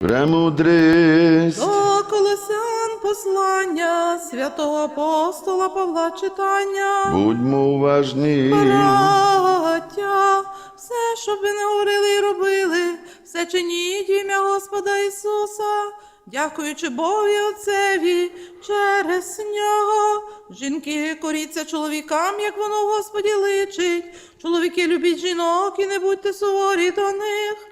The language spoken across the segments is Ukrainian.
Премудрість. До Колосян послання святого апостола Павла читання. Будьмо уважні. Браття, все, що ви не говорили і робили, все чиніть ім'я Господа Ісуса, дякуючи Богові Отцеві через нього. Жінки коріться чоловікам, як воно Господі личить. Чоловіки любіть жінок і не будьте суворі до них.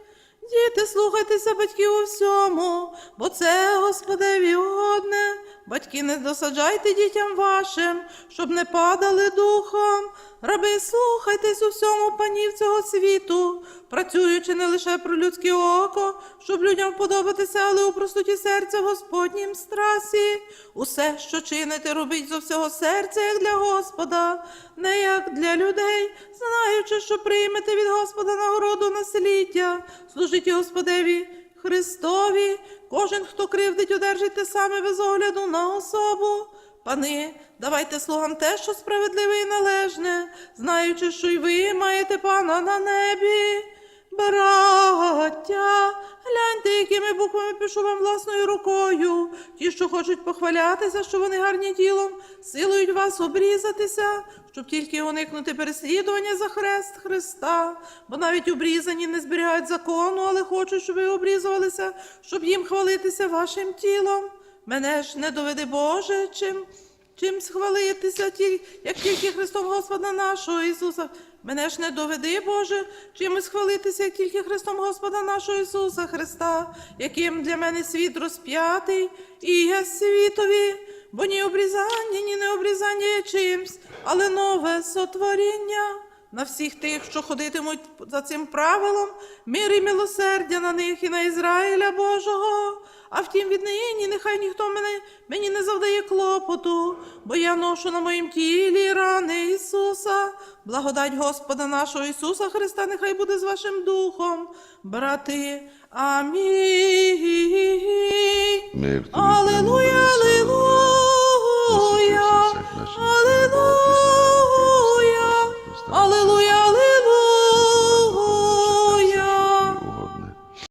Діти, слухайтеся батьків у всьому, бо це Господеві угодне. Батьки, не досаджайте дітям вашим, щоб не падали духом. Раби, слухайтесь у всьому панів цього світу, працюючи не лише про людське око, щоб людям вподобатися, але у простоті серця Господнім страсі. Усе, що чините, робіть зо всього серця, як для Господа, не як для людей, знаючи, що приймете від Господа нагороду насліддя, служіть Господеві Христові. Кожен, хто кривдить, одержить те саме без огляду на особу. Пани, давайте слугам те, що справедливе і належне, знаючи, що й ви маєте пана на небі. Браття, гляньте, якими буквами пишу вам власною рукою. Ті, що хочуть похвалятися, що вони гарні ділом, силують вас обрізатися, щоб тільки уникнути переслідування за хрест Христа, бо навіть обрізані не зберігають закону, але хочуть, щоб ви обрізувалися, щоб їм хвалитися вашим тілом. Мене ж не доведи Боже, чим Чим схвалитися, ті- як тільки Христом Господа нашого Ісуса. Мене ж не доведи, Боже, чимось хвалитися, як тільки Христом Господа нашого Ісуса Христа, яким для мене світ розп'ятий, і я світові, бо ні обрізання, ні не обрізання є чимсь, але нове сотворіння. На всіх тих, що ходитимуть за цим правилом, мир і милосердя на них і на Ізраїля Божого. А втім, віднині нехай ніхто мене, мені не завдає клопоту, бо я ношу на моїм тілі рани Ісуса. Благодать Господа нашого Ісуса Христа, нехай буде з вашим духом, брати. Амінь. Аллилуйя, аллилуйя, аллилуйя.